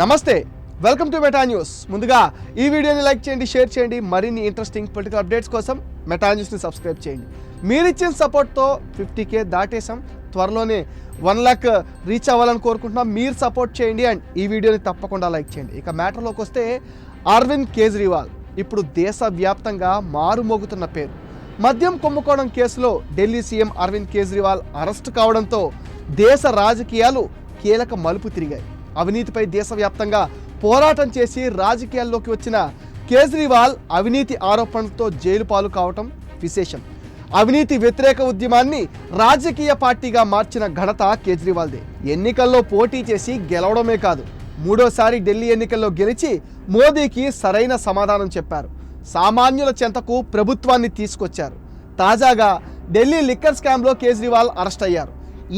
నమస్తే welcome to meta news. ముందుగా ఈ వీడియోని లైక్ చేయండి షేర్ చేయండి మరిన్ని ఇంట్రెస్టింగ్ పొలిటికల్ అప్డేట్స్ కోసం మెటా న్యూస్ని సబ్స్క్రైబ్ చేయండి. మీరిచ్చిన సపోర్ట్తో ఫిఫ్టీ కే దాటేసాం త్వరలోనే వన్ ల్యాక్ రీచ్ అవ్వాలని కోరుకుంటున్నాం. మీరు సపోర్ట్ చేయండి అండ్ ఈ వీడియోని తప్పకుండా లైక్ చేయండి. ఇక మ్యాటర్లోకి వస్తే అరవింద్ కేజ్రీవాల్ ఇప్పుడు దేశవ్యాప్తంగా మారుమోగుతున్న పేరు. మద్యం కుంభకోణం కేసులో ఢిల్లీ సీఎం అరవింద్ కేజ్రీవాల్ అరెస్ట్ కావడంతో దేశ రాజకీయాలు కీలక మలుపు తిరిగాయి. అవినీతిపై దేశవ్యాప్తంగా పోరాటం చేసి రాజకీయాల్లోకి వచ్చిన కేజ్రీవాల్ అవినీతి ఆరోపణలతో జైలు పాలు కావటం విశేషం. అవినీతి వ్యతిరేక ఉద్యమాన్ని రాజకీయ పార్టీగా మార్చిన ఘనత కేజ్రీవాల్దే. ఎన్నికల్లో పోటీ చేసి గెలవడమే కాదు మూడోసారి ఢిల్లీ ఎన్నికల్లో గెలిచి మోదీకి సరైన సమాధానం చెప్పారు. సామాన్యుల చెంతకు ప్రభుత్వాన్ని తీసుకొచ్చారు. తాజాగా ఢిల్లీ లిక్కర్ స్కామ్లో కేజ్రీవాల్ అరెస్ట్ అయ్యారు.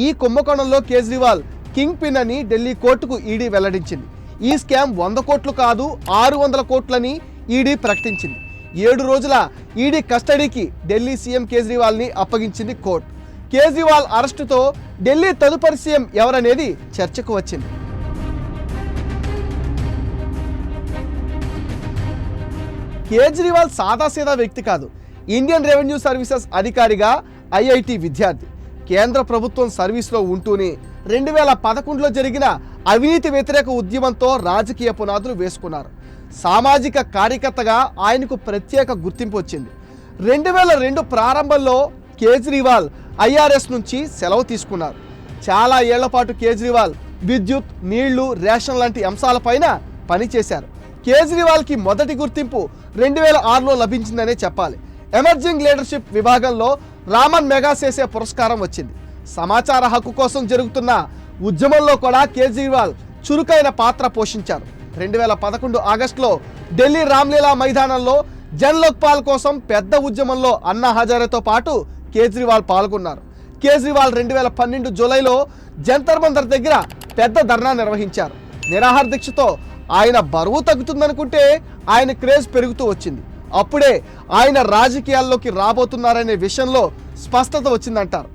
ఈ కుంభకోణంలో కేజ్రీవాల్ కింగ్ పిన్ అని ఢిల్లీ కోర్టుకు ఈడీ వెల్లడించింది. ఈ స్కామ్ వంద కోట్లు కాదు ఆరు వందల కోట్లని ఈడీ ప్రకటించింది. ఏడు రోజుల ఈడీ కస్టడీకి ఢిల్లీ సీఎం కేజ్రీవాల్ని అప్పగించింది కోర్టు. కేజ్రీవాల్ అరెస్టుతో ఢిల్లీ తదుపరి సీఎం ఎవరనేది చర్చకు వచ్చింది. కేజ్రీవాల్ సాదాసీదా వ్యక్తి కాదు. ఇండియన్ రెవెన్యూ సర్వీసెస్ అధికారిగా ఐఐటి విద్యార్థి. కేంద్ర ప్రభుత్వం సర్వీస్లో ఉంటూనే రెండు వేల పదకొండులో జరిగిన అవినీతి వ్యతిరేక ఉద్యమంతో రాజకీయ పునాదులు వేసుకున్నారు. సామాజిక కార్యకర్తగా ఆయనకు ప్రత్యేక గుర్తింపు వచ్చింది. రెండు వేల రెండు ప్రారంభంలో కేజ్రీవాల్ ఐఆర్ఎస్ నుంచి సెలవు తీసుకున్నారు. చాలా ఏళ్ళ పాటు కేజ్రీవాల్ విద్యుత్ నీళ్ళు రేషన్ లాంటి అంశాలపైన పనిచేశారు. కేజ్రీవాల్కి మొదటి గుర్తింపు రెండు వేల ఆరులో లభించిందనే చెప్పాలి. ఎమర్జింగ్ లీడర్షిప్ విభాగంలో రామన్ మెగాసేసే పురస్కారం వచ్చింది. సమాచార హక్కు కోసం జరుగుతున్న ఉద్యమంలో కూడా కేజ్రీవాల్ చురుకైన పాత్ర పోషించారు. రెండు వేల పదకొండు ఆగస్టులో ఢిల్లీ రామ్లీలా మైదానంలో జన్ లోక్పాల్ కోసం పెద్ద ఉద్యమంలో అన్నా హజారేతో పాటు కేజ్రీవాల్ పాల్గొన్నారు. కేజ్రీవాల్ రెండు వేల పన్నెండు జూలైలో జంతర్ మంతర్ దగ్గర పెద్ద ధర్నా నిర్వహించారు. నిరాహార దీక్షతో ఆయన బరువు తగ్గుతుందనుకుంటే ఆయన క్రేజ్ పెరుగుతూ వచ్చింది. అప్పుడే ఆయన రాజకీయాల్లోకి రాబోతున్నారనే విషయంలో స్పష్టత వచ్చిందంటారు.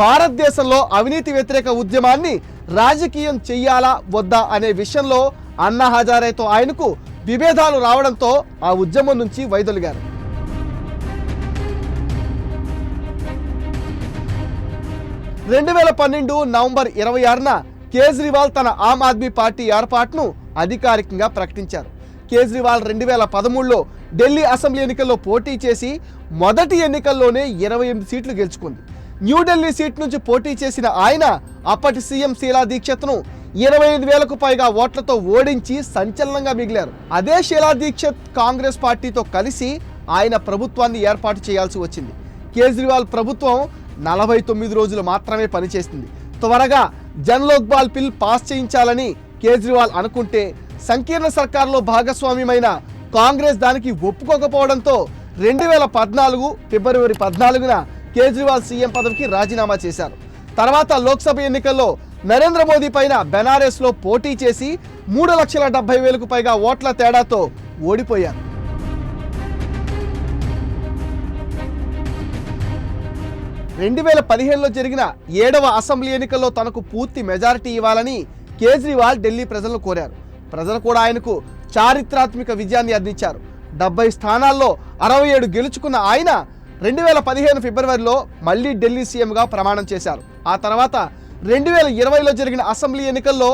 భారతదేశంలో అవినీతి వ్యతిరేక ఉద్యమాన్ని రాజకీయం చెయ్యాలా వద్దా అనే విషయంలో అన్నా హజారేతో ఆయనకు విభేదాలు రావడంతో ఆ ఉద్యమం నుంచి వైదొలిగారు. రెండు వేల పన్నెండు నవంబర్ ఇరవై ఆరున కేజ్రీవాల్ తన ఆమ్ ఆద్మీ పార్టీ ఏర్పాటును అధికారికంగా ప్రకటించారు. కేజ్రీవాల్ రెండు వేల పదమూడులో ఢిల్లీ అసెంబ్లీ ఎన్నికల్లో పోటీ చేసి మొదటి ఎన్నికల్లోనే ఇరవై ఎనిమిది సీట్లు గెలుచుకుంది. న్యూఢిల్లీ సీట్ నుంచి పోటీ చేసిన ఆయన అప్పటి సీఎం శీలా దీక్షత్ను ఇరవై ఐదు వేలకు పైగా ఓట్లతో ఓడించి సంచలనంగా మిగిలారు. అదే శీలా దీక్షత్ కాంగ్రెస్ పార్టీతో కలిసి ఆయన ప్రభుత్వాన్ని ఏర్పాటు చేయాల్సి వచ్చింది. కేజ్రీవాల్ ప్రభుత్వం నలభై తొమ్మిది రోజులు మాత్రమే పనిచేసింది. త్వరగా జన్ లోక్పాల్ బిల్ పాస్ చేయించాలని కేజ్రీవాల్ అనుకుంటే సంకీర్ణ సర్కార్లో భాగస్వామ్యమైన కాంగ్రెస్ దానికి ఒప్పుకోకపోవడంతో రెండు వేల పద్నాలుగు ఫిబ్రవరి పద్నాలుగున కేజ్రీవాల్ సీఎం పదవికి రాజీనామా చేశారు. తర్వాత లోక్సభ ఎన్నికల్లో నరేంద్ర మోదీ పైన బెనారస్లో పోటీ చేసి మూడు లక్షల డెబ్బై వేలకు పైగా ఓట్ల తేడాతో ఓడిపోయారు. రెండు వేల పదిహేనులో జరిగిన ఏడవ అసెంబ్లీ ఎన్నికల్లో తనకు పూర్తి మెజారిటీ ఇవ్వాలని కేజ్రీవాల్ ఢిల్లీ ప్రజలను కోరారు. ప్రజలు కూడా ఆయనకు చారిత్రాత్మక విజయాన్ని అందించారు. డెబ్బై స్థానాల్లో అరవై ఏడు గెలుచుకున్న ఆయన రెండు వేల పదిహేను ఫిబ్రవరిలో మళ్ళీ ఢిల్లీ సీఎంగా ప్రమాణం చేశారు. ఆ తర్వాత రెండు వేల ఇరవైలో జరిగిన అసెంబ్లీ ఎన్నికల్లో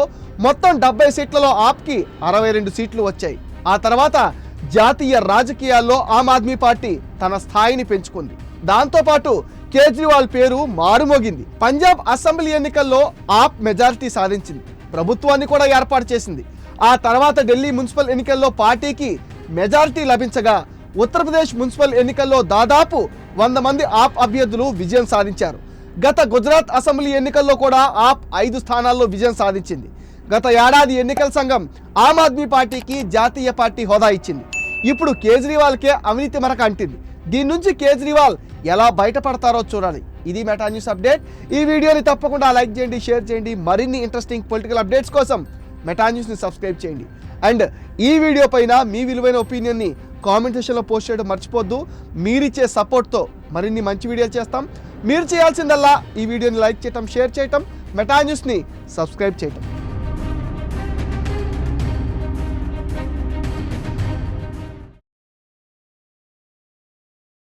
మొత్తం డెబ్బై సీట్లలో ఆప్కి అరవై రెండు సీట్లు వచ్చాయి. ఆ తర్వాత జాతీయ రాజకీయాల్లో ఆమ్ ఆద్మీ పార్టీ తన స్థాయిని పెంచుకుంది. దాంతోపాటు కేజ్రీవాల్ పేరు మారుమోగింది. పంజాబ్ అసెంబ్లీ ఎన్నికల్లో ఆప్ మెజారిటీ సాధించింది. ప్రభుత్వాన్ని కూడా ఏర్పాటు చేసింది. ఆ తర్వాత ఢిల్లీ మున్సిపల్ ఎన్నికల్లో పార్టీకి మెజారిటీ లభించగా ఉత్తరప్రదేశ్ మున్సిపల్ ఎన్నికల్లో దాదాపు వంద మంది ఆప్ అభ్యర్థులు విజయం సాధించారు. గత గుజరాత్ అసెంబ్లీ ఎన్నికల్లో కూడా ఆప్ ఐదు స్థానాల్లో విజయం సాధించింది. గత ఏడాది ఎన్నికల సంఘం ఆమ్ ఆద్మీ పార్టీకి జాతీయ పార్టీ హోదా ఇచ్చింది. ఇప్పుడు కేజ్రీవాల్కే అవినీతి మరక అంటింది. దీని నుంచి కేజ్రీవాల్ ఎలా బయటపడతారో చూడాలి. ఇది మెటా న్యూస్ అప్డేట్. ఈ వీడియోని తప్పకుండా లైక్ చేయండి షేర్ చేయండి. మరిన్ని ఇంట్రెస్టింగ్ పొలిటికల్ అప్డేట్స్ కోసం మెటా న్యూస్ని సబ్స్క్రైబ్ చేయండి. అండ్ ఈ వీడియో పైన మీ విలువైన ఒపీనియన్ని కామెంట్ సెక్షన్లో పోస్ట్ చేయడం మర్చిపోద్దు. మీరిచ్చే సపోర్ట్తో మరిన్ని మంచి వీడియోలు చేస్తాం. మీరు చేయాల్సిందల్లా ఈ వీడియోని లైక్ చేయటం షేర్ చేయటం మెటా న్యూస్ని సబ్స్క్రైబ్ చేయటం.